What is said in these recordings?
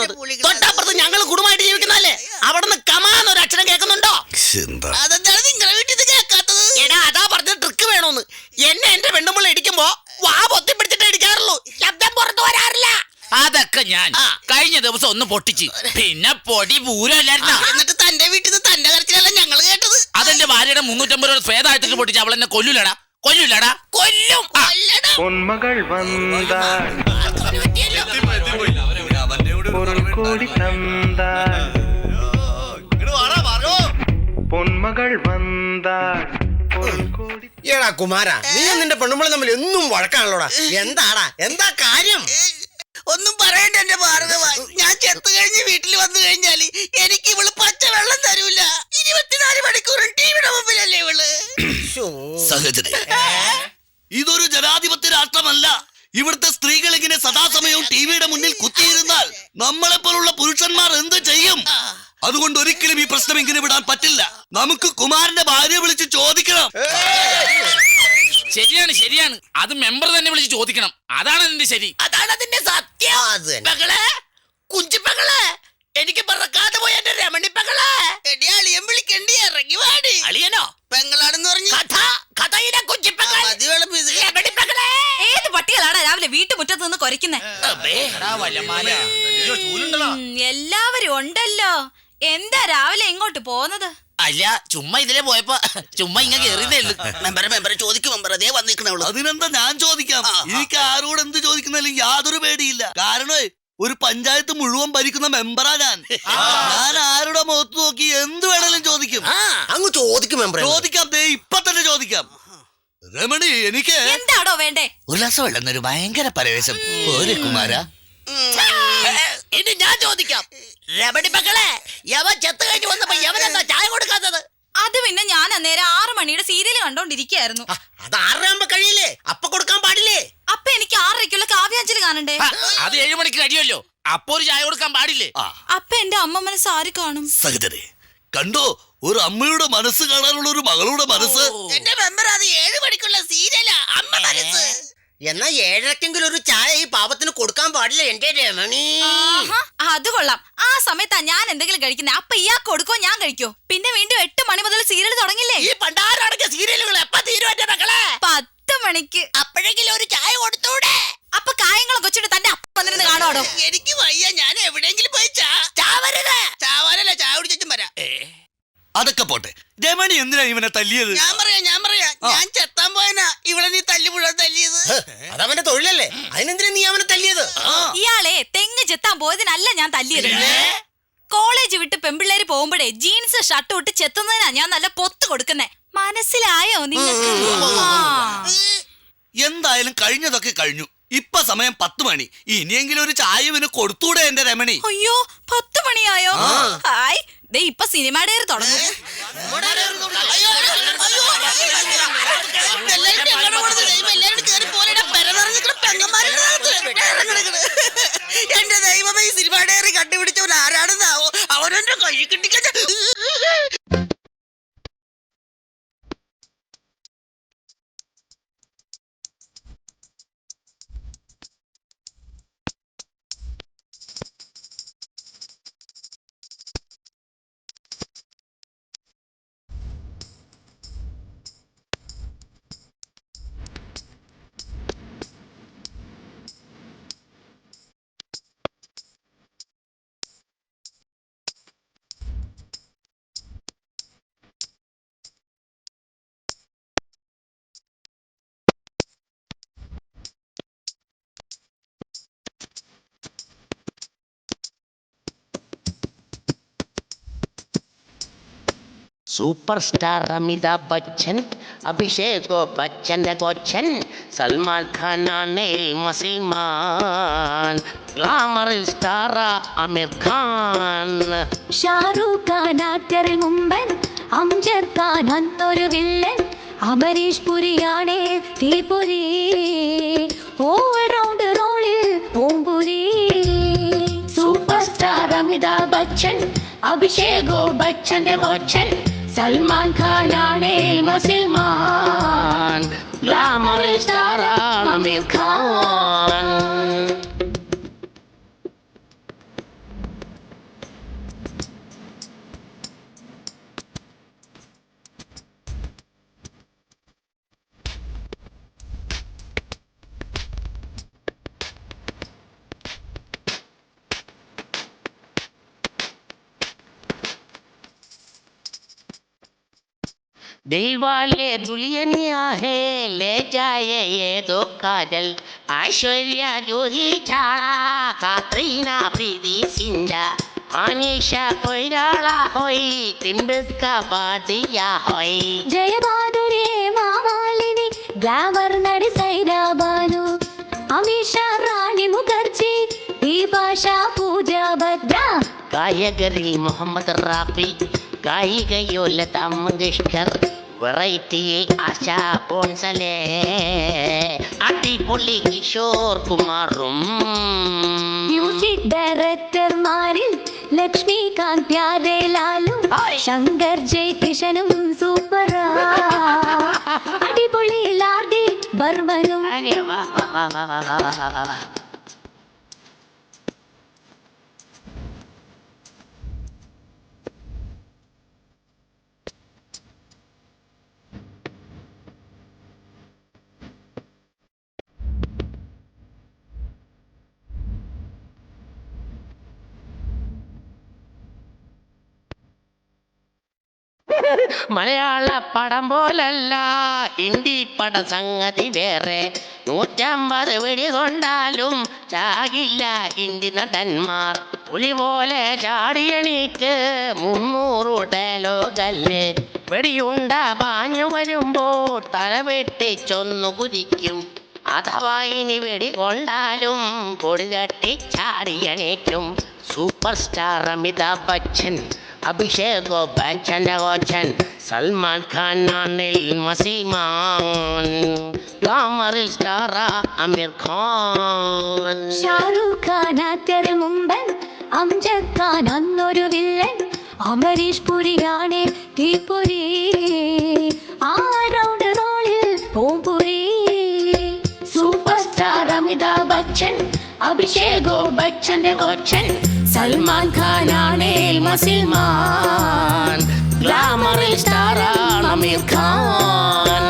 നടക്കുന്നത് തൊട്ടപ്പുറത്ത് ഞങ്ങൾ കുടുംബമായിട്ട് ജീവിക്കുന്നല്ലേ അവിടുന്ന് കമാന്ന് ഒരു അക്ഷരം കേൾക്കുന്നുണ്ടോ? അതെന്താണ് നിങ്ങളുടെ വീട്ടിൽ നിന്ന് എടാ അതാ പറഞ്ഞ ട്രിക്ക് വേണോന്ന്. എന്നെ എന്റെ പെണ്ണുമ്പിള്ള ഇടിക്കുമ്പോ വാ പൊത്തിപ്പിടിച്ചിട്ട് ഇടിക്കാറുള്ളൂ. ശബ്ദം പുറത്തു വരാറില്ല. അതൊക്കെ ഞാൻ കഴിഞ്ഞ ദിവസം ഒന്ന് പൊട്ടിച്ച്. പിന്നെ പൊടി പൂരല്ലായിരുന്ന എന്നിട്ട് തന്റെ വീട്ടിൽ നിന്ന് തന്റെ കരച്ചിലല്ല ഞങ്ങൾ കേട്ടത്. അതെന്റെ ഭാര്യയുടെ മുന്നൂറ്റമ്പത് രൂപ സ്വേതായിട്ട് പൊട്ടിച്ച് അവളെന്നെ എന്നെ കൊല്ലൂലടാ. കൊല്ലൂലടാ. കൊല്ലും. കൊല്ലടാ. പൊന്മകൾ വന്നാൽ. പൊരുൾ കൂടി തന്താൾ പൊന്മകൾ വന്താൾ എടാ കുമാര നീ നിന്റെ പെണ്ണുമ്പോൾ തമ്മിൽ ഒന്നും വഴക്കാണല്ലോടാ. എന്താടാ? എന്താ കാര്യം? ഒന്നും പറയണ്ട എന്റെ ഭാർഗവ. ഞാൻ ചെത്തു കഴിഞ്ഞ് വീട്ടിൽ വന്നു കഴിഞ്ഞാൽ എനിക്ക് ഇവൾ പച്ച വെള്ളം തരൂല. ഇരുപത്തിനാല് മണിക്കൂറും ടിവിയുടെ മുമ്പിലല്ലേ ഇവൾ? സഹോദരി ഇതൊരു ജനാധിപത്യ രാഷ്ട്രമല്ല. ഇവിടുത്തെ സ്ത്രീകൾ ഇങ്ങനെ സദാസമയവും ടിവിയുടെ മുന്നിൽ കുത്തിയിരുന്നാൽ നമ്മളെ പോലുള്ള പുരുഷന്മാർ എന്ത് ചെയ്യും? അതുകൊണ്ട് ഒരിക്കലും ഈ പ്രശ്നം ഇങ്ങനെ വിടാൻ പറ്റില്ല. നമുക്ക് കുമാരന്റെ ഭാര്യയെ വിളിച്ച് ചോദിക്കണം. ശരിയാണ് ശരിയാണ്. അത് മെമ്പർ തന്നെ വിളിച്ച് ചോദിക്കണം. അതാണ് അതിന്റെ ശരി. അതാണ് അതിന്റെ സത്യം പെങ്ങളെ കുഞ്ചിപ്പെങ്ങളെ എനിക്ക് പറക്കാതെ പോയ എന്റെ രമണി പെങ്ങളെ എടി അളിയൻ വിളിക്കണ്ടി ഇറങ്ങി വാടി അളിയനോ പെങ്ങളാണെന്ന് പറഞ്ഞു കഥ കഥയിലെ കുഞ്ചിപ്പെങ്ങൾ മതി വിളമ്പ് ഇത്. രമണി പെങ്ങളെ ഏത് പട്ടികളാണ് രാവിലെ വീട്ടുമുറ്റത്ത് നിന്ന് കൊരയ്ക്കുന്നേ എടാ വല്ലമാല. എല്ലാവരും ഉണ്ടല്ലോ. എന്താ രാവിലെ എങ്ങോട്ട് പോകുന്നത്? അല്ല ചുമ്മാ ഇതിലെ പോയപ്പോ ചുമ്മാ ഇങ്ങനെ കേറിയതേ ഉള്ളു. മെമ്പറെ മെമ്പറെ ചോദിക്കും മെമ്പർ അതേ വന്നിക്കണവൾ അതിനെന്താ ഞാൻ ചോദിക്കാം? എനിക്ക് ആരോട് എന്ത് ചോദിക്കുന്നില്ല യാതൊരു പേടിയില്ല. കാരണം ഒരു പഞ്ചായത്ത് മുഴുവൻ ഭരിക്കുന്ന മെമ്പറാ ഞാൻ. ഞാൻ ആരുടെ മുഖത്ത് നോക്കി എന്ത് വേണേലും ചോദിക്കും. അങ്ങ് ചോദിക്കും മെമ്പർ ചോദിക്കാം ദേ ഇപ്പൊ തന്നെ ചോദിക്കാം. രമണി എനിക്ക് എന്താണോ വേണ്ടേ? ഒരു ഭയങ്കര പരവേശം. ഒരു കുമാര. ഇനി ഞാൻ ചോദിക്കാം. രമണി മക്കളെ യവ ചെത്ത് കഴിഞ്ഞ് വന്നപ്പോ യവനെന്താ ചായ കൊടുക്കാത്തത്? അത് പിന്നെ ഞാൻ അന്നേരം ആറ് മണിയുടെ സീരിയൽ കണ്ടോണ്ടിരിക്കായിരുന്നു. അത് ആറരയാകുമ്പോ കഴിയില്ലേ? അപ്പൊ കൊടുക്കാൻ പാടില്ലേ? അപ്പൊ എനിക്ക് ആറരയ്ക്കുള്ള കാവ്യാഞ്ജലി കാണണ്ടേ? അത് ഏഴു മണിക്ക് കഴിയുമല്ലോ. അപ്പൊ ഒരു ചായ കൊടുക്കാൻ പാടില്ലേ? അപ്പൊ എന്റെ അമ്മ മനസ്സ് ആര് കാണും? സഹിതരെ കണ്ടോ? ഒരു അമ്മയുടെ മനസ്സ് കാണാനുള്ള ഒരു മകളുടെ മനസ്സ്. എന്റെ മെമ്പർ അത് ഏഴു മണിക്കുള്ള സീരിയലാ. അമ്മ മനസ്സ്. എന്നാ ഏഴരക്കെങ്കിലും ഒരു ചായ ഈ പാപത്തിന് കൊടുക്കാൻ പാടില്ല എന്റെ രമണി. ആഹാ, അത് കൊള്ളാം. ആ സമയത്താ ഞാൻ എന്തെങ്കിലും കഴിക്കുന്നത് അപ്പൊ ഇയാ കൊടുക്കോ ഞാൻ കഴിക്കോ. പിന്നെ വീണ്ടും എട്ട് മണി മുതൽ സീരിയൽ തുടങ്ങില്ലേ? ഈ പണ്ടാരടങ്ങിയ സീരിയലുകൾ എപ്പ തീരും മക്കളെ? പത്ത് മണിക്ക്. അപ്പോഴെങ്കിലും ഒരു ചായ കൊടുത്തൂടെ? അപ്പൊ കായങ്ങളും കൊച്ചിട്ട് തന്റെ അപ്പം വന്നിരുന്ന് കാണുവാടോ? എനിക്ക് വയ്യ ഞാൻ എവിടെയെങ്കിലും പോയി ചാ ചാവരുത് ചാവാനല്ല ചായ കുടിച്ചും വരാം. അതൊക്കെ പോട്ടെ. രമണി എന്തിനാ ഇവനെ തല്ലിയത്? ഞാൻ പറയാ ഞാൻ പറയാ. ഞാൻ ചെത്താൻ പോയനാ. ഇവളെ നീ തല്ലി മുഴുവൻ തല്ലിയത്. അതവന്റെ തൊഴിലല്ലേ? അതിനെന്തിനാ നീ അവനെ തല്ലിയത്? ഇയാളെ തെങ്ങ് ചെത്താൻ പോയതിനല്ല ഞാൻ തല്ലിയത്. കോളേജ് വിട്ട് പെമ്പിള്ളേര് പോകുമ്പോഴേ ജീൻസ് ഷർട്ട് ഇട്ട് ചെത്തുന്നതിനാ ഞാൻ നല്ല പൊത്ത് കൊടുക്കുന്നേ. മനസ്സിലായോ നിങ്ങൾക്ക്? എന്തായാലും കഴിഞ്ഞതൊക്കെ കഴിഞ്ഞു. ഇപ്പൊ സമയം പത്ത് മണി. ഇനിയെങ്കിലും ഒരു ചായ ഇവന് കൊടുത്തൂടെ എന്റെ രമണി? അയ്യോ പത്ത് മണിയായോ? ഹായ് ദേ ഇപ്പൊ സിനിമ ഡയറി തുടങ്ങും എന്റെ ദൈവമേ ഈ സിനിമ ഡയറി കണ്ടുപിടിച്ചവൻ ആരാണെന്നാവോ അവനെന്റെ കൈ സൂപ്പർ സ്റ്റാർ അമിതാഭ് ബച്ചൻ അഭിഷേക് ബച്ചന്റെ കൊച്ചൻ Salman ഖാനാണ് muscleman glamour star Aamir Khan. Shah Rukh Khan ആക്ടറിൽ മുമ്പൻ അംജർ ഖാൻ അന്തൊരു വില്ലൻ അമരീഷ് പുരിയാണേ തീപുരി. ഓൾറൗണ്ട് റോളിൽ പൂമ്പുരി. സൂപ്പർ സ്റ്റാർ അമിതാഭ് ബച്ചൻ അഭിഷേകോ ബച്ചന്റെ കൊച്ചൻ Salman ഖാനാണേ muscleman glamour star Aamir Dilwale Dulhania है ले जाए ये दो काजल ऐश्वर्या जूही चाड़ा कातरीना प्रीति सिंधा अनीशा कोयराला होई तिम्बिका बादिया होई ജയബാദുരേ മാമാലിനി ഗ്ലാമർ നടി സൈരാബാനു അമീഷ റാണി മുഖർജി ഈ ഭാഷ പൂജ ഭദ്ര ഗായകരി മുഹമ്മദ് റാഫി ഗായികയോ ലത മങ്കേഷ്കർ വെറൈറ്റി ആശ പോൺസലേ. അടിപൊളി കിഷോർ കുമാറും. മ്യൂസിക് ഡയറക്ടർമാരിൽ ലക്ഷ്മികാന്ത് പ്യാരേലാലും ശങ്കർ ജയകിഷനും സൂപ്പറാ. അടിപൊളി ലാർഡി ബർമനും. മലയാള പടം പോലല്ല. ഹിന്ദി പട സംഗതി വേറെ. നൂറ്റമ്പത് വെടി കൊണ്ടാലും ചാകില്ല ഹിന്ദി നടന്മാർ. പുലി പോലെ ചാടിയണീറ്റ് മുന്നൂറ് ഡയലോഗല്ലേ. വെടിയുണ്ട പാഞ്ഞു വരുമ്പോൾ തല വെട്ടിച്ചൊന്നു കുതിക്കും. അഥവാ ഇനി വെടി കൊണ്ടാലും പൊടി തട്ടി ചാടിയണീറ്റും സൂപ്പർ സ്റ്റാർ അമിതാഭ് ബച്ചൻ. അഭിഷേക് ബച്ചൻ കോച്ചൻ സൽമാൻ ഖാൻ അനിൽ മസീമാൻ ഗ്ലാമറിൽ സ്റ്റാറ അമീർ ഖാൻ. ഷാരൂഖ് ഖാൻ അത്തര മുമ്പൻ അംജദ് ഖാൻ അന്നൊരു വില്ലൻ അമരീഷ് പുരിയാണ് തീപുരി ആ റൗണ്ട് റോളിൽ പൂപുരി സൂപ്പർ സ്റ്റാർ അമിതാഭ് ബച്ചൻ അഭിഷേകോ ബച്ചന്റെ കൊച്ചൻ സൽമാൻ ആണേൽ മസിൽമാൻ ഗ്ലാമറിൽ സ്റ്റാറാണ് അമീർ ഖാൻ.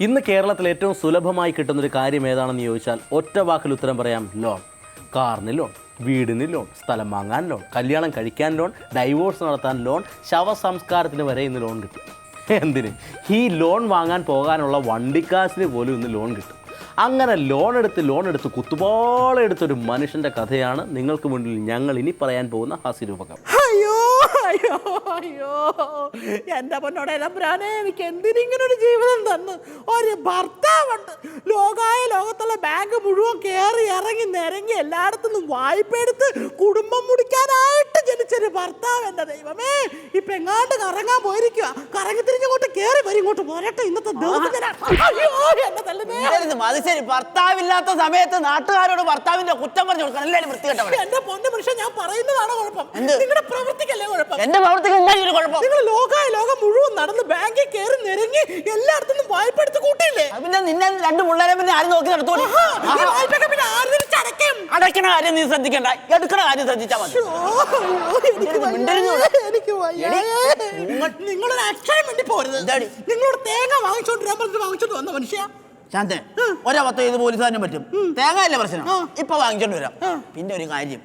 ഇന്ന് കേരളത്തിൽ ഏറ്റവും സുലഭമായി കിട്ടുന്ന ഒരു കാര്യം ഏതാണെന്ന് ചോദിച്ചാൽ ഒറ്റ വാക്കിൽ ഉത്തരം പറയാം ലോൺ. കാറിന് ലോൺ വീടിന് ലോൺ സ്ഥലം വാങ്ങാൻ ലോൺ കല്യാണം കഴിക്കാൻ ലോൺ ഡൈവോഴ്സ് നടത്താൻ ലോൺ ശവസംസ്കാരത്തിന് വരെ ഇന്ന് ലോൺ കിട്ടും. എന്തിന്? ഈ ലോൺ വാങ്ങാൻ പോകാനുള്ള വണ്ടിക്കാശിന് പോലും ഇന്ന് ലോൺ കിട്ടും. അങ്ങനെ ലോൺ എടുത്ത് ലോൺ എടുത്ത് കുത്തുപാളെ എടുത്തൊരു മനുഷ്യന്റെ കഥയാണ് നിങ്ങൾക്ക് മുന്നിൽ ഞങ്ങൾ ഇനി പറയാൻ പോകുന്ന ഹാസ്യരൂപകം. അയ്യോ അയ്യോ അയ്യോ. എന്റെ പൊന്നോടെ എലംബ്രാനെ എനിക്ക് എന്തിനിങ്ങനെ ഒരു ജീവിതം തന്നു? ഒരു ഭർത്താവുണ്ട്. ലോകായ ലോകത്തുള്ള ബാങ്ക് മുഴുവൻ കയറി ഇറങ്ങി നിരങ്ങി എല്ലായിടത്തുനിന്നും വായ്പ എടുത്ത് കുടുംബം മുടിക്കാനായിട്ട് ജനിച്ചൊരു ഭർത്താവ് എന്റെ ദൈവമേ. ഇപ്പൊ എങ്ങാണ്ട് കറങ്ങാൻ പോയിരിക്കുക കറങ്ങി തിരിഞ്ഞങ്ങോട്ട് കേറി വരും ഇങ്ങോട്ട് പോരട്ടെ ഇന്നത്തെ ദിവസം തല്ലുന്നേ. അത് ശരി ഭർത്താവില്ലാത്ത സമയത്ത് നാട്ടുകാരോട് ഭർത്താവിന്റെ കുറ്റം പറഞ്ഞു കൊടുക്കണം. എല്ലാവരും വൃത്തികെട്ടവരെ എന്റെ പൊന്നു മനുഷ്യൻ ഞാൻ പറയുന്നതാണ് കുഴപ്പം? നിങ്ങളുടെ പ്രവൃത്തിക്കല്ലേ കുഴപ്പം? എന്റെ പ്രവൃത്തിക്ക് എന്തായാലും കുഴപ്പം. നിങ്ങൾ ലോകായ ലോകം മുഴുവൻ നടന്ന് ബാങ്കിൽ കയറി നിരങ്ങി എല്ലായിടത്തും വായ്പ എടുത്ത് കൂട്ടിയില്ലേ? പിന്നെ നിന്നെ രണ്ട് പിള്ളേരെ പിന്നെ ആരും നോക്കി നടത്തോളൂ ആഹാ, പിന്നെ ആര്? അടയ്ക്കണ കാര്യം നീ ശ്രദ്ധിക്കണ്ട. എടുക്കണ കാര്യം ശ്രദ്ധിച്ചാൽ മതി. എനിക്ക്. നിങ്ങൾ- അക്ഷരം വേണ്ടി പോരുത്. നിങ്ങളോട് തേങ്ങ വാങ്ങിച്ചോണ്ട് ഞാൻ പറഞ്ഞിട്ട് വാങ്ങിച്ചോണ്ട് വന്ന മനുഷ്യ. ശാന്തേ ഒരവത്തോ ഇത് പോലീസുകാരനും പറ്റും. തേങ്ങ അല്ലേ പ്രശ്നം? ഇപ്പൊ വാങ്ങിച്ചോണ്ട് വരാം. പിന്നെ ഒരു കാര്യം.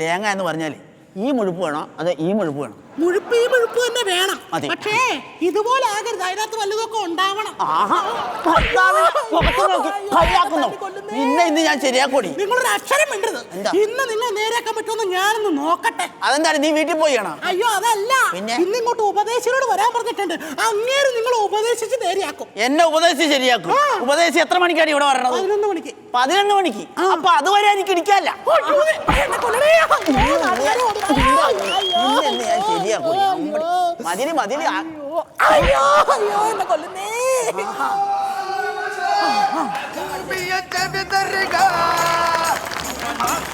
തേങ്ങ എന്ന് പറഞ്ഞാൽ ഈ മുഴുപ്പ് വേണോ? അതെ ഈ മുഴുപ്പ് വേണം? മുഴുപ്പ് ഈ മുഴുപ്പ് തന്നെ വേണം. അതെ. പക്ഷേ ഇതുപോലെ ആകരുത്. അതിനകത്ത് വല്ലതൊക്കെ ഉണ്ടാവണം. ആഹാ ഭർത്താവ് മുഖത്ത് നോക്കി. കളിയാക്കുന്നു. നിന്നെ ഇന്ന് ഞാൻ ശരിയാക്കൂടി. നിങ്ങളൊരു അക്ഷരം മിണ്ടരുത്. എന്താ? ഇന്ന് നിങ്ങൾ നേരെയാക്കാൻ പറ്റുമെന്ന് ഞാനൊന്ന് നോക്കട്ടെ. അതെന്തായാലും നീ വീട്ടിൽ പോയി അയ്യോ അതല്ല. പിന്നെ? ഇന്ന് ഇങ്ങോട്ട് ഉപദേശിനോട് വരാൻ പറഞ്ഞിട്ടുണ്ട്. അങ്ങേര് നിങ്ങൾ ഉപദേശിച്ച് നേരെയാക്കും. എന്നെ ഉപദേശിച്ച് ശരിയാക്കും. ആ. ഉപദേശിച്ച് എത്ര മണിക്കാണ് ഇവിടെ വരണത്? പതിനൊന്ന് മണിക്ക്. പതിനൊന്ന് മണിക്ക്. അപ്പൊ അതുവരെ എനിക്ക് ഇരിക്കാല്ല. അയ്യോ, എന്നെ കൊല്ലണേ. അയ്യോ, നാട്ടുകാര്. അയ്യോ, നിന്നെ മതിരി ആ- അയ്യോ. അയ്യോ എന്നെ കൊല്ലുന്നേ.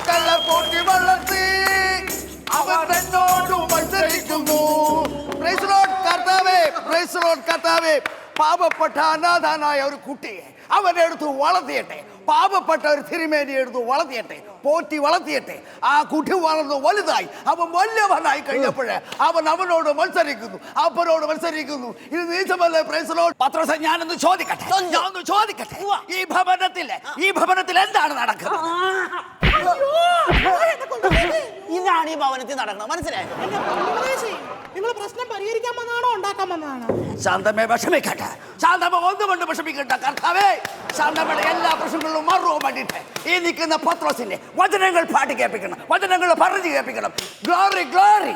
കള്ളക്കൂട്ടി വളർത്തി. അവർ എന്നോട് മത്സരിക്കുന്നു. കർത്താവേ പാപപ്പെട്ട അനാഥാനായ ഒരു കുട്ടിയെ അവനെ എടുത്ത് വളർത്തിയട്ടെ. പാപപ്പെട്ട ഒരു തിരുമേനി എടുത്ത് വളർത്തിയട്ടെ പോറ്റി വളർത്തിയട്ടെ. ആ കുട്ടി വളർന്നു വലുതായി. അവൻ വലിയവനായി കഴിഞ്ഞപ്പോഴേ അവൻ അവനോട് മത്സരിക്കുന്നു അപ്പനോട് മത്സരിക്കുന്നു. ഇത് നീച്ചമല്ലേ പ്രൈസ് ലോർഡ് പത്രസ ഞാനൊന്ന് ചോദിക്കട്ടെ. ഞാനൊന്ന് ചോദിക്കട്ടെ. ഈ ഭവനത്തിലെ ഈ ഭവനത്തിൽ എന്താണ് നടക്കുന്നത്? ഇതാണ് ഈ ഭവനത്തിൽ നടക്കുന്നത്. മനസ്സിലായോ? നിങ്ങൾ പ്രശ്നം പരിഹരിക്കാൻ വന്നാണോ ഉണ്ടാക്കാൻ വന്നതാണോ? ശാന്തമേ വിഷമിക്കട്ടെ. ശാന്തമ്മ ഒന്നുകൊണ്ട് വിഷമിക്കട്ടെ കർത്താവേ. ശാന്തമ്മയുടെ എല്ലാ പ്രശ്നങ്ങളും മറുവും വേണ്ടിയിട്ട് ഈ നിൽക്കുന്ന പത്രോസിന്റെ വചനങ്ങൾ പാട്ട് കേൾപ്പിക്കണം വചനങ്ങൾ പറഞ്ഞു കേൾപ്പിക്കണം. Glory glory.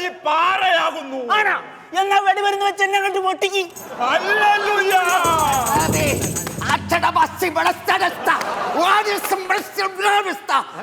നീ പാറയാകുന്നു. ആരാ എന്നാ വെടിമരുന്ന് വെച്ച് എന്നെ കണ്ട് പൊട്ടിക്ക്.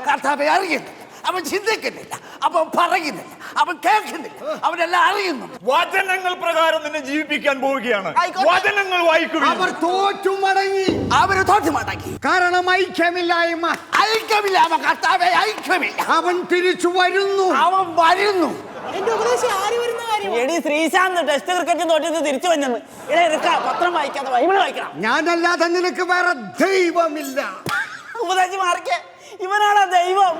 കർത്താവെ അറിയുന്നു അവൻ ചിന്തിക്കുന്നില്ല അവൻ പറയുന്നില്ല അവൻ കേൾക്കുന്നില്ല അവനെല്ലാം അറിയുന്നു വചനങ്ങൾ പ്രകാരം നിന്നെ ജീവിപ്പിക്കാൻ പോവുകയാണ്. വചനങ്ങൾ വായിക്കുക അവർ തോറ്റു മടങ്ങി അവർ തോറ്റു മടങ്ങി കാരണം ഐക്യമില്ലായ്മ. ഐക്യമില്ല അവൻ കർത്താവെ ഐക്യമില്ല. അവൻ തിരിച്ചു വരുന്നു. അവൻ വരുന്നു. എന്റെ ഉപദേശം ആര് വരുന്ന എടി ശ്രീശാന്ത് ടെസ്റ്റ് ക്രിക്കറ്റ് തോറ്റത് തിരിച്ചു വന്നെന്ന്. ഇടേ എടുക്ക പത്രം വായിക്കാതെ വായിക്കണം. ഞാനല്ലാതെ നിനക്ക് വേറെ ദൈവമില്ല. ഉപദേശി മാറിക്കേ. ഇവനാണ് ദൈവം.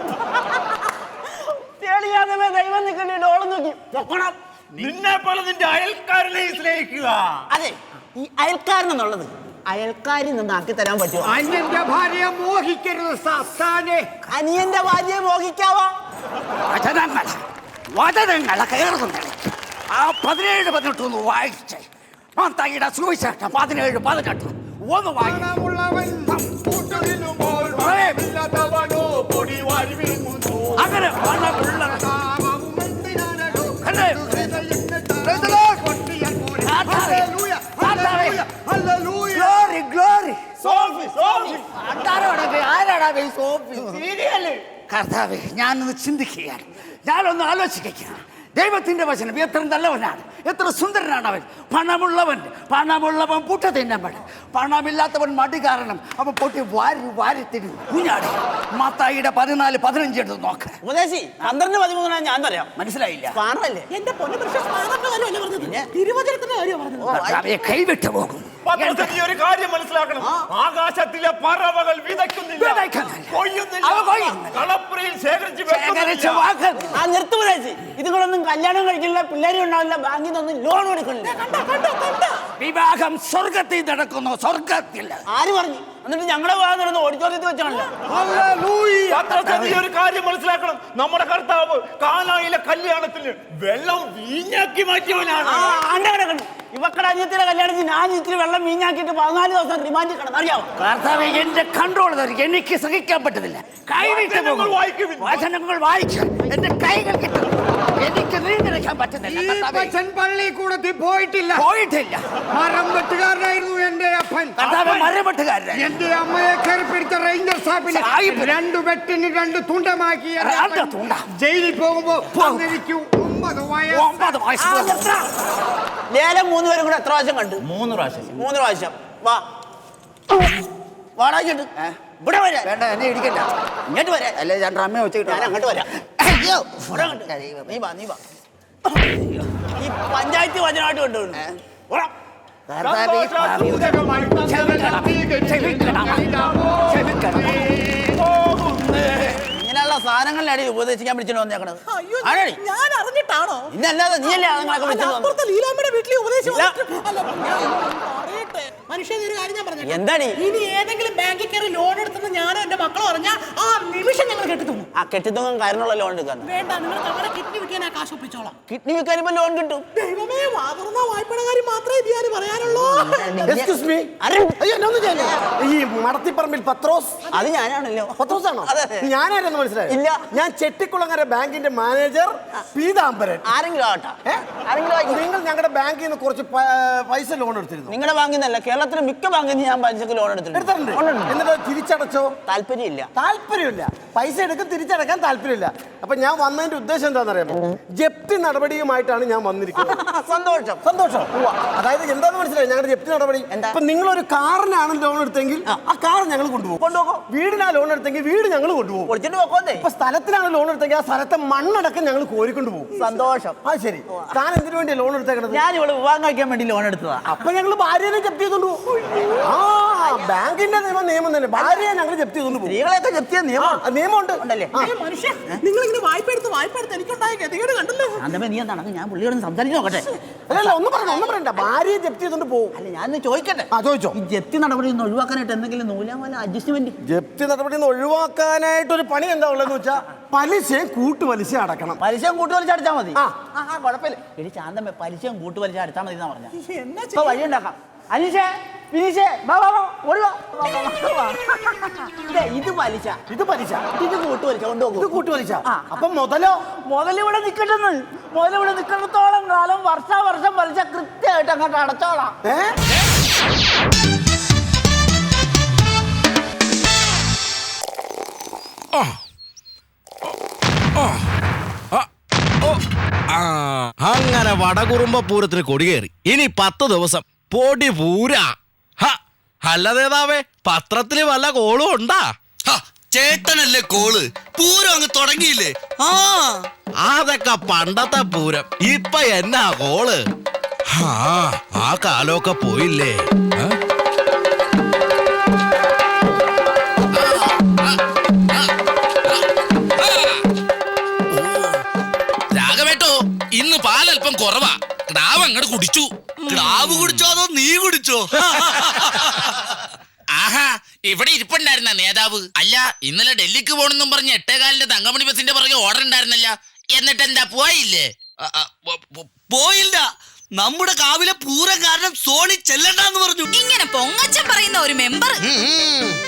തെളിയാതെ ദൈവം നിൽക്കണ്ടി ഡോളം നോക്കി. പൊക്കണം. നിന്നെ പോലെ നിന്റെ അയൽക്കാരനെ സ്നേഹിക്കുക. അതെ ഈ അയൽക്കാരൻ എന്നുള്ളത് അയൽക്കാരിൽ നിന്ന് ആക്കി തരാൻ പറ്റുമോ? അന്യന്റെ ഭാര്യയെ മോഹിക്കരുത് സാത്താനെ. അനിയന്റെ ഭാര്യയെ മോഹിക്കാവോ? വചനങ്ങൾ വചനങ്ങൾ കയറുന്നുണ്ട് ആ പതിനേഴ് പതിനെട്ട് ഒന്ന് വായിച്ചേ. മത്തായിയുടെ സുവിശേഷം പതിനേഴ് പതിനെട്ട്. ഒന്ന് വായിക്കണം സോഫി സോഫി. ആരാടാ? സോഫി. കർത്താവേ ഞാനൊന്ന് ചിന്തിക്കുകയാണ്. ഞാനൊന്ന് ആലോചിക്കുകയാണ്. ദൈവത്തിന്റെ വചനം എത്ര നല്ലവനാണ് എത്ര സുന്ദരനാണ് അവൻ. പണമുള്ളവൻ പണമുള്ളവൻ പുട്ട തിന്നവൻ പണമില്ലാത്തവൻ മടി കാരണം അവൻ പൊട്ടി വാരി വാരി തിരി കുഞ്ഞാടി മാത്തായിയുടെ പതിനാല് പതിനഞ്ച് എടുത്ത് നോക്ക്. ഉപദേശി പന്ത്രണ്ട് പതിമൂന്നാണ് ഞാൻ പറയാം. മനസ്സിലായില്ല. പാറല്ലേ? എന്റെ കൈവിട്ടു പോകും പത്രത്തിൽ ഈ ഒരു കാര്യം മനസ്സിലാക്കണം. ആകാശത്തിലെ പറവകൾ വിതയ്ക്കുന്നില്ല. വിതയ്ക്കുന്നില്ല. കൊയ്യുന്നില്ല. അവ കൊയ്യുന്നില്ല. കളപ്പുരയിൽ ശേഖരിച്ച് ശേഖരിച്ച വെക്കുന്നില്ല. വാക്ക്. ആ നിർത്ത് ഇതുങ്ങളൊന്നും കല്യാണം കഴിക്കില്ല പിള്ളേരും ഉണ്ടാവില്ല ബാങ്കിൽ നിന്നൊന്നും ലോൺ എടുക്കണില്ല വിവാഹം സ്വർഗത്തിൽ നടക്കുന്നു സ്വർഗത്തിൽ. ആര് പറഞ്ഞു? എന്നിട്ട് ഞങ്ങളെ വിവാഹം നടന്ന് ഓഡിറ്റോറിയത്തിൽ വെച്ചാണല്ലോ. പത്രത്തിൽ ഒരു കാര്യം മനസ്സിലാക്കണം. നമ്മുടെ കർത്താവ് കാനായിലെ കല്യാണത്തിന് വെള്ളം വീഞ്ഞാക്കി മാറ്റിയവനാണ്. ഇവക്കടെ അനിയത്തിയുടെ കല്യാണത്തിന് ഞാൻ ഇത്തിരി വെള്ളം വീഞ്ഞാക്കിയിട്ട് പതിനാല് ദിവസം റിമാൻഡ് കിടന്നു. അറിയാവോ? കർത്താവ് എന്റെ കൺട്രോൾ തരും എനിക്ക് സഹിക്കാൻ പറ്റത്തില്ല കൈവിട്ട് വചനങ്ങൾ വായിക്കും വായിക്കും എന്റെ കൈകൾ കിട്ടും. എനിക്ക് പറ്റുന്നില്ല. ഈ കർത്താവേ. പച്ചൻ പോയിട്ടില്ല. പോയിട്ടില്ല. മരം വെട്ടുകാരനായിരുന്നു എന്റെ അപ്പൻ. കർത്താവ് മരപ്പെട്ടുകാരൻ എന്റെ അമ്മയെ കയറി പിടിച്ച റേഞ്ചർ സാഹിബിനെ സാഹിബ്. രണ്ടു വെട്ടിന് രണ്ട് തുണ്ടമാക്കി രണ്ട് തുണ്ട. ജയിലിൽ പോകുമ്പോ പോകും. എനിക്ക് ഒമ്പത് വയസ്സ്. ഒമ്പത് വയസ്സ്. ലേലം മൂന്ന് പേരും കൂടെ എത്ര പ്രാവശ്യം കണ്ടു? മൂന്ന് പ്രാവശ്യം. മൂന്ന് പ്രാവശ്യം. വാ. വാടാ ഇങ്ങോട്ട്. ഇവിടെ വരാ. വേണ്ട എന്നെ ഇടിക്കണ്ട. ഇങ്ങോട്ട് വരാ. അല്ലെ ഞാൻ ഡ്രമ്മ വെച്ചിട്ട് ഞാൻ അങ്ങോട്ട് വരാം. അയ്യോ ഇവിടെ അങ്ങോട്ട്. നീ വാ നീ വാ. ഈ പഞ്ചായത്ത് വചനമായിട്ട് കൊണ്ടുപോകുന്നു കർത്താവേ, സന്തോഷസൂചകമായി ക്ഷമിക്കണം, ക്ഷമിക്കണം, ക്ഷമിക്കണം. പോകുന്നേ. ഇങ്ങനെയുള്ള വാങ്ങാനുള്ള സാധനങ്ങളിലാണ് ഉപദേശിക്കാൻ വിളിച്ചിട്ട് വന്നേക്കണത് അയ്യോ ഞാൻ അറിഞ്ഞിട്ടാണോ ഇന്നല്ലാതെ നീയല്ലേ അതുങ്ങളൊക്കെ അല്ല, വിളിച്ചത് വന്നത്? അപ്പുറത്തെ ലീലാമ്മയുടെ വീട്ടിൽ ഉപദേശം ഇല്ല. വന്നിട്ട് അല്ല, ഞാൻ പറയട്ടെ. മനുഷ്യൻ ഒരു കാര്യം ഞാൻ എന്താടി? ഇനി ഏതെങ്കിലും ബാങ്കിൽ കയറി ലോൺ എടുത്തെന്ന് ഞാനോ എന്റെ മക്കളോ അറിഞ്ഞാൽ ആ നിമിഷം ഞങ്ങൾ കെട്ടിത്തുന്നു ആ കെട്ടിത്തങ്ങും കാര്യമുള്ള ലോൺ എടുക്കാൻ വേണ്ട നിങ്ങൾ ഞങ്ങളുടെ കിഡ്നി ആ കാശ് ഒപ്പിച്ചോളാം. കിഡ്നി വെക്കാനിപ്പോ ലോൺ കിട്ടും. ദൈവമേ വാതർന്ന വായ്പയുടെ കാര്യം മാത്രമേ ഇത് ഞാൻ പറയാനുള്ളൂ? എക്സ്ക്യൂസ് മീ അരെ, അയ്യോ എന്നെ ഒന്നും ചെയ്യല്ലേ ഈ മടത്തിപ്പറമ്പിൽ പത്രോസ്. അത് ഞാനാണല്ലോ. പത്രോസാണോ? അതെ, അതെ. ഞാനാരെന്ന് മനസ്സിലായി? ഇല്ല. ഞാൻ ചെട്ടിക്കുളങ്ങര ബാങ്കിന്റെ മാനേജർ പീതാംബരൻ. ആരെങ്കിലും ആവട്ടെ. ഏ? ആരെങ്കിലും. നിങ്ങൾ ഞങ്ങളുടെ ബാങ്കിൽ നിന്ന് കുറച്ച് പ- പൈസ ലോൺ എടുത്തിരുന്നു? നിങ്ങളുടെ ബാങ്കിൽ നിന്നല്ല കേരളത്തിലെ മിക്ക ബാങ്കിൽ നിന്ന് ഞാൻ പലിശക്ക് ലോൺ എടുത്തിട്ടുണ്ട്. എടുത്തിട്ടുണ്ട്. ഉണ്ട്, ഉണ്ട്. എന്നിട്ട് അത് തിരിച്ചടച്ചോ? താല്പര്യമില്ല. താല്പര്യമില്ല. പൈസ എടുക്കും തിരിച്ചടക്കാൻ താല്പര്യമില്ല. അപ്പൊ ഞാൻ വന്നതിന്റെ ഉദ്ദേശം എന്താണെന്നറിയാമോ? ജപ്തി നടപടിയുമായിട്ടാണ് ഞാൻ വന്നിരിക്കുന്നത്. സന്തോഷം. സന്തോഷം. അതായത് എന്താന്ന് മനസ്സിലായി? ഞങ്ങളുടെ ജപ്തി നടപടി. എന്താ? ഇപ്പൊ നിങ്ങൾ ഒരു കാറിനാണ് ലോൺ എടുത്തെങ്കിൽ ആ. കാർ ഞങ്ങൾ കൊണ്ടുപോകും. കൊണ്ടുപോകും? വീടിനാ ലോൺ എടുത്തെങ്കിൽ വീട് ഞങ്ങൾ കൊണ്ടുപോകും. പൊളിച്ചിട്ട് പോക്കോന്നേ. ഇപ്പൊ സ്ഥലത്തിനാണ് ലോൺ എടുത്തെങ്കിൽ ആ സ്ഥലത്തെ മണ്ണടക്കം ഞങ്ങൾ കോരിക്കൊണ്ട് പോകും. സന്തോഷം. ആ ശരി. താൻ എന്തിനു വേണ്ടി ലോൺ എടുത്തേക്കണത്? ഞാൻ ഇവിടെ വിവാഹം കഴിക്കാൻ വേണ്ടി ലോൺ എടുത്തതാ. അപ്പൊ ഞങ്ങൾ ഭാര്യനെ ജപ്തി ചെയ്തോണ്ട് പോകും. ആ ബാങ്കിന്റെ നിയമം നിയമം തന്നെ. ഭാര്യയെ ഞങ്ങൾ ജപ്തി ചെയ്തോണ്ട് പോകും. സ്ത്രീകളെയൊക്കെ ജപ്തിയ നിയമം. ആ, നിയമമുണ്ട്. ഉണ്ടല്ലേ? ആ. ഏ, മനുഷ്യ നിങ്ങൾ ഇങ്ങനെ വായ്പ എടുത്ത് വായ്പ എടുത്ത് എനിക്കുണ്ടായ ഗതികേട് കണ്ടല്ലോ. അന്തമേ നീ നടക്കും ഞാൻ പുള്ളിയോട് സംസാരിച്ച് നോക്കട്ടെ. അല്ലല്ല ഒന്നും പറയണ്ട ഒന്നും പറയണ്ട. ഭാര്യയെ ജപ്തി ചെയ്തോണ്ട് പോകും അല്ല ഞാൻ ചോദിക്കട്ടെ. ആ ചോദിച്ചോ. ഈ ജപ്തി നടപടി ഒന്ന് ഒഴിവാക്കാനായിട്ട് എന്തെങ്കിലും നൂലാമല അഡ്ജസ്റ്റ്മെന്റ് ജപ്തി നടപടി ഒഴിവാക്കാനായിട്ട് ഒരു പണി എന്താ ഉള്ളതെന്ന് വെച്ചാൽ പലിശയും കൂട്ടുപലിശ അടക്കണം. പലിശയും കൂട്ടുപലിശ അടിച്ചാൽ മതി. ആ. ആ കുഴപ്പമില്ല. എടി ശാന്തമ്മ പലിശയും കൂട്ടുപലിശ അടിച്ചാൽ മതി എന്നാ പറഞ്ഞ വഴി ഉണ്ടാക്കാം. അനീഷേ വിനീഷേ വാ വാ വാ ഓടി വാ. വാ, വാ, വാ, വാ. ദേ, ഇത് പലിശ. ഇത് പലിശ. ഇത് കൂട്ടുപലിശ ഇത് കൊണ്ടുപോകും കൂട്ടുപലിശ. ആ. അപ്പൊ മുതലോ? മുതലിവിടെ നിൽക്കട്ടെന്ന് മുതലിവിടെ നിൽക്കുന്നിടത്തോളം കാലം വർഷാവർഷം പലിശ കൃത്യമായിട്ട് അങ്ങോട്ട് അടച്ചോളാം. ഏ? അങ്ങനെ വടകുറുമ്പ പൂരത്തിന് കൊടികേറി. ഇനി പത്ത് ദിവസം. പൊടി പൂരാ. അല്ലതേതാവേ പത്രത്തിൽ നേതാവേ പത്രത്തിൽ വല്ല കോളും ഉണ്ടാ? ഹ, ചേട്ടനല്ലേ കോൾ? പൂരം അങ്ങ് തുടങ്ങിയില്ലേ? ആ. അതൊക്കെ പണ്ടത്തെ പൂരം. ഇപ്പൊ എന്നാ കോൾ? ഹാ, ആ കാലമൊക്കെ പോയില്ലേ. ആ? രാഘവേട്ടോ ഇന്ന് പാലല്പം കുറവാ. ക്ടാവ് അങ്ങോട്ട് കുടിച്ചു. ക്ലാവ് കുടിച്ചോ അതോ നീ കുടിച്ചോ? ആഹാ ഇവിടെ ഇരിപ്പുണ്ടായിരുന്ന നേതാവ്. അല്ല ഇന്നലെ ഡൽഹിക്ക് പോണെന്നും പറഞ്ഞ് എട്ടേകാലിന്റെ തങ്കമണി ബസിന്റെ പുറകെ ഓർഡർ ഉണ്ടായിരുന്നല്ല. എന്നിട്ട് എന്താ പോയില്ലേ പോയില്ല. നമ്മുടെ കാവിലെ പൂരം കാരണം സോണി ചെല്ലണ്ടെന്ന് പറഞ്ഞു. ഇങ്ങനെ പൊങ്ങച്ചൻ പറയുന്ന ഒരു മെമ്പർ.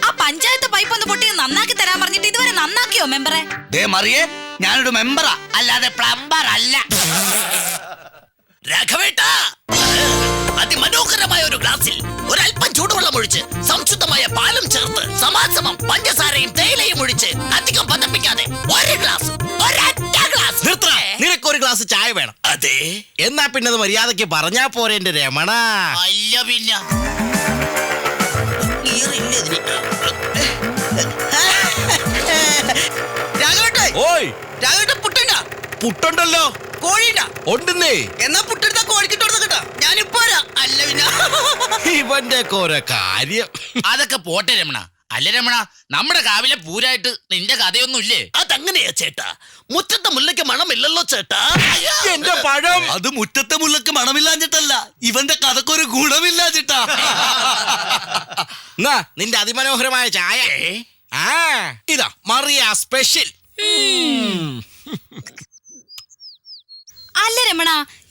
ആ പഞ്ചായത്ത് പൈപ്പ് ഒന്ന് പൊട്ടി നന്നാക്കി തരാൻ പറഞ്ഞിട്ട് ഇതുവരെ നന്നാക്കിയോ മെമ്പറെ? ദേ മറിയേ ഞാനൊരു മെമ്പറാ. അല്ലാതെ പ്ലംബർ അല്ല രാഘവേട്ട! അതിമനോഹരമായ ഒരു ഗ്ലാസിൽ ഒരല്പം ചൂടുവെള്ളം ഒഴിച്ച് സംശുദ്ധമായ പാലും ചേർത്ത് സമാസമം പഞ്ചസാരയും തേയിലയും ഒഴിച്ച് അധികം പതപ്പിക്കാതെ ഒരു ഗ്ലാസ് ഒരൊറ്റ ഗ്ലാസ്. നിർത്തടാ, നിനക്കൊരു ഗ്ലാസ് ചായ വേണം. അതെ. എന്നാ പിന്നെ അത് മര്യാദയ്ക്ക് പറഞ്ഞാ പോരെ എന്റെ രമണ. അല്ല പിന്നെ. ഈറില്ല ഇതിന്. രാഘവേട്ടേ ഓയ്. രാഘവേട്ട പുട്ടണ്ട. പുട്ടുണ്ടല്ലോ. കോഴിണ്ട ഉണ്ടെന്നേ. എന്നാ പുട്ടെടുത്ത കോഴിക്കിട്ട് കൊടുത്ത കേട്ടോ. ഞാനിപ്പോ വരാം. അല്ല പിന്നെ. ഇവന്റെ ഓരോ കാര്യം. അതൊക്കെ പോട്ടെ രമണ. അല്ല രമണ നമ്മുടെ കാവിലെ പൂരായിട്ട് നിന്റെ കഥയൊന്നും ഇല്ലേ? അതങ്ങനെയാ ചേട്ടാ? മുറ്റത്തെ മുല്ലയ്ക്ക് മണമില്ലല്ലോ ചേട്ടാ. എന്റെ പഴം. അത് മുറ്റത്തെ മുല്ലക്ക് മണമില്ലാഞ്ഞിട്ടല്ല ഇവന്റെ കഥക്കൊരു ഗുണമില്ലാഞ്ഞിട്ടാ എന്നാ നിന്റെ അതിമനോഹരമായ ചായ. ആ ഇതാ മറിയ സ്പെഷ്യൽ. അല്ല രമണ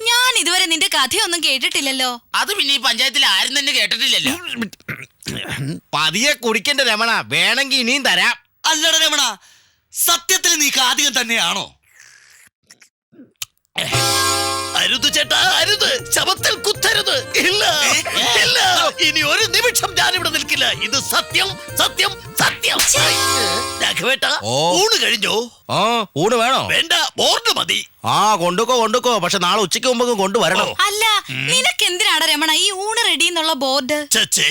ഞാൻ ഇതുവരെ നിന്റെ കഥയൊന്നും കേട്ടിട്ടില്ലല്ലോ. അത് പിന്നെ ഈ പഞ്ചായത്തിൽ ആരും തന്നെ കേട്ടിട്ടില്ലല്ലോ. പതിയെ കുടിക്കണ്ട രമണ വേണമെങ്കിൽ ഇനിയും തരാം. അല്ലട രമണ സത്യത്തിൽ നീ കാതികം തന്നെയാണോ? അരുത് ചേട്ടാ അരുത്. ശവത്തിൽ കുത്തരുത്. ഇല്ല ഇല്ല. ഇനി ഒരു നിമിഷം ഞാൻ ഇവിടെ നിൽക്കില്ല. ഇത് സത്യം സത്യം സത്യം. രാഘവേട്ട. ഊണ് കഴിഞ്ഞോ? ആ ഊണ് വേണോ? വേണ്ട ബോർഡ് മതി. ആ കൊണ്ടുക്കോ കൊണ്ടുക്കോ. പക്ഷെ നാളെ ഉച്ചയ്ക്ക് മുമ്പ് കൊണ്ടുവരണം. അല്ല നിനക്ക് എന്തിനാണ് രമണ ഈ ഊണ് റെഡി എന്നുള്ള ബോർഡ്? ചച്ചേ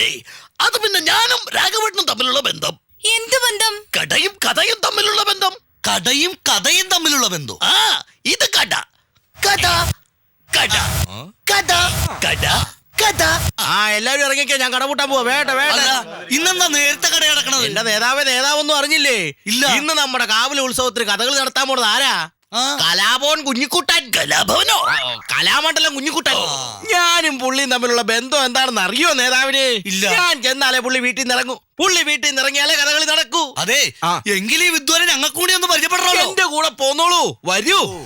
അത് പിന്നെ ഞാനും രാഘവേട്ടനും തമ്മിലുള്ള ബന്ധം. എന്ത് ബന്ധം? കടയും കഥയും തമ്മിലുള്ള ബന്ധം. കടയും കഥയും തമ്മിലുള്ള ബന്ധം. ആ ഇത് കട കഥ. കട. കട. കട. കഥ ആ എല്ലാവരും ഇറങ്ങിക്കോ. ഞാൻ കടപൂട്ടാൻ പോവാ. വേണ്ട വേണ്ട. ഇന്നെന്താ നേരത്തെ കട കിടക്കണത്? എന്റെ നേതാവ് നേതാവൊന്നും അറിഞ്ഞില്ലേ? ഇല്ല. ഇന്ന് നമ്മുടെ കാവല ഉത്സവത്തിന് കഥകൾ നടത്താൻ പോണത് ആരാ. കലാഭവൻ കുഞ്ഞിക്കുട്ടൻ. കലാഭവനോ? കലാമണ്ഡലം കുഞ്ഞിക്കുട്ടൻ. ഞാനും പുള്ളിയും തമ്മിലുള്ള ബന്ധം എന്താണെന്ന് അറിയോ നേതാവിന്? ഇല്ല. ഞാൻ ചെന്നാലേ പുള്ളി വീട്ടിൽ നിന്ന് ഇറങ്ങൂ. പുള്ളി വീട്ടിൽ നിന്ന് ഇറങ്ങിയാലേ കഥകളി നടക്കൂ. അതെ. എങ്കിലും ഈ വിദ്വാനെ ഞങ്ങൾക്ക് കൂടി ഒന്ന് പരിചയപ്പെടണോ എന്റെ കൂടെ പോന്നോളൂ. വരൂ.